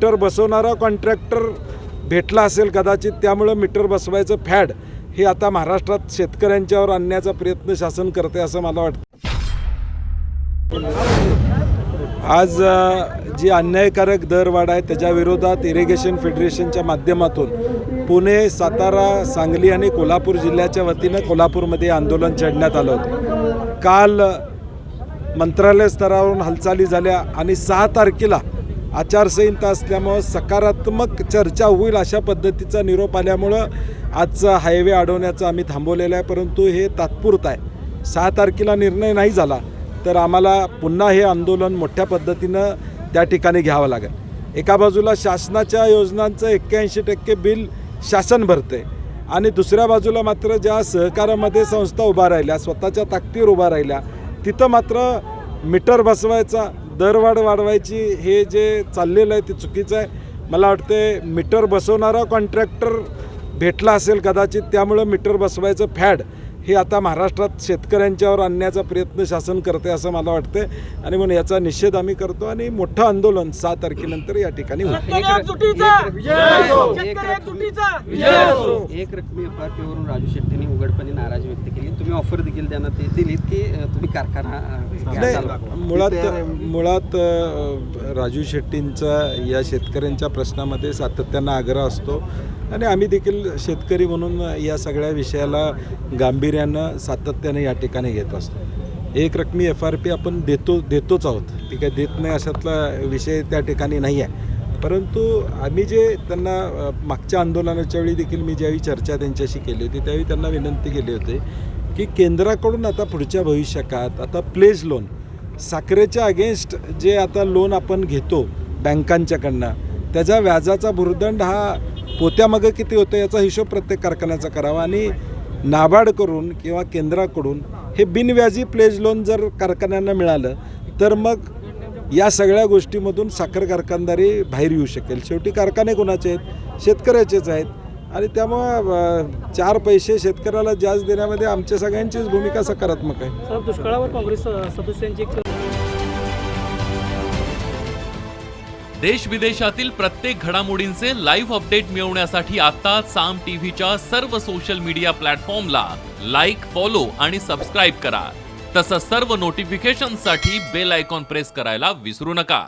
Metre बसवणारा contractor भेटला असेल कदाचित त्यामुळं मीटर बसवायचं फॅड हे आता महाराष्ट्रात शेतकऱ्यांच्यावर आणण्याचा प्रयत्न शासन करते असं मला वाटतं. आज जी अन्यायकारक दरवाढ आहे त्याच्या विरोधात इरिगेशन फेडरेशनच्या माध्यमातून पुणे सातारा सांगली आणि कोल्हापूर जिल्ह्याच्या वतीनं कोल्हापूरमध्ये आंदोलन छेडण्यात आलं होतं. काल मंत्रालय स्तरावरून हालचाली झाल्या आणि सहा तारखेला आचारसंहिता असल्यामुळं सकारात्मक चर्चा होईल अशा पद्धतीचा निरोप आल्यामुळं आजचा हायवे अडवण्याचं आम्ही थांबवलेलं आहे परंतु हे तात्पुरतं आहे. सहा तारखेला निर्णय नाही झाला तर आम्हाला पुन्हा हे आंदोलन मोठ्या पद्धतीनं त्या ठिकाणी घ्यावं लागेल. एका बाजूला शासनाच्या योजनांचं एक्क्याऐंशी टक्के बिल शासन भरते आणि दुसऱ्या बाजूला मात्र ज्या सहकारामध्ये संस्था उभा राहिल्या स्वतःच्या ताकदीवर उभा राहिल्या तिथं मात्र मीटर बसवायचा दरवाढ वाढवायची हे जे चाललेलं आहे ते चुकीचं आहे. मला वाटते मीटर बसवणारा कॉन्ट्रॅक्टर भेटला असेल कदाचित त्यामुळं मीटर बसवायचं फॅड हे आता महाराष्ट्रात शेतकऱ्यांच्यावर आणण्याचा प्रयत्न शासन करते असं मला वाटतं आणि म्हणून याचा निषेध आम्ही करतो आणि मोठं आंदोलन सहा तारखेनंतर या ठिकाणी एक रकमी पीवरून राजू शेट्टींनी उघडपणे नाराजी व्यक्त केली. तुम्ही ऑफर देखील त्यांना ते दिलीत की तुम्ही कारखाना मुळात मुळात राजू शेट्टींचा या शेतकऱ्यांच्या प्रश्नामध्ये सातत्यानं आग्रह असतो. आणि आम्ही देखील शेतकरी म्हणून या सगळ्या विषयाला गांभीर्यानं सातत्याने या ठिकाणी घेत असतो. एक रकमी एफ आर पी आपण देतो देतोच आहोत. ती काय देत नाही अशातला विषय त्या ठिकाणी नाही आहे परंतु आम्ही जे त्यांना मागच्या आंदोलनाच्या वेळी देखील मी ज्यावेळी चर्चा त्यांच्याशी केली होती त्यावेळी त्यांना विनंती केली होती की केंद्राकडून आता पुढच्या भविष्यकाळात आता प्लेज लोन साखरेच्या अगेन्स्ट जे आता लोन आपण घेतो बँकांच्याकडनं त्याच्या व्याजाचा भुर्दंड हा पोत्यामागं किती होतं याचा हिशोब प्रत्येक कारखान्याचा करावा आणि नाबार्ड करून किंवा केंद्राकडून हे बिनव्याजी प्लेज लोन जर कारखान्यांना मिळालं तर मग या सगळ्या गोष्टीमधून साखर कारखानदारी बाहेर येऊ शकेल. शेवटी कारखाने कोणाचे आहेत? शेतकऱ्याचेच आहेत. आणि त्यामुळं चार पैसे शेतकऱ्याला जास्त देण्यामध्ये आमच्या सगळ्यांचीच भूमिका सकारात्मक आहे. दुष्काळावर काँग्रेस सदस्यांची देश विदेशातील प्रत्येक घडामोडींचे लाईव्ह अपडेट मिळवण्यासाठी आता साम टीव्हीच्या सर्व सोशल मीडिया प्लॅटफॉर्मला लाईक फॉलो आणि सबस्क्राईब करा. तसंच सर्व नोटिफिकेशनसाठी बेल आयकॉन प्रेस करायला विसरू नका.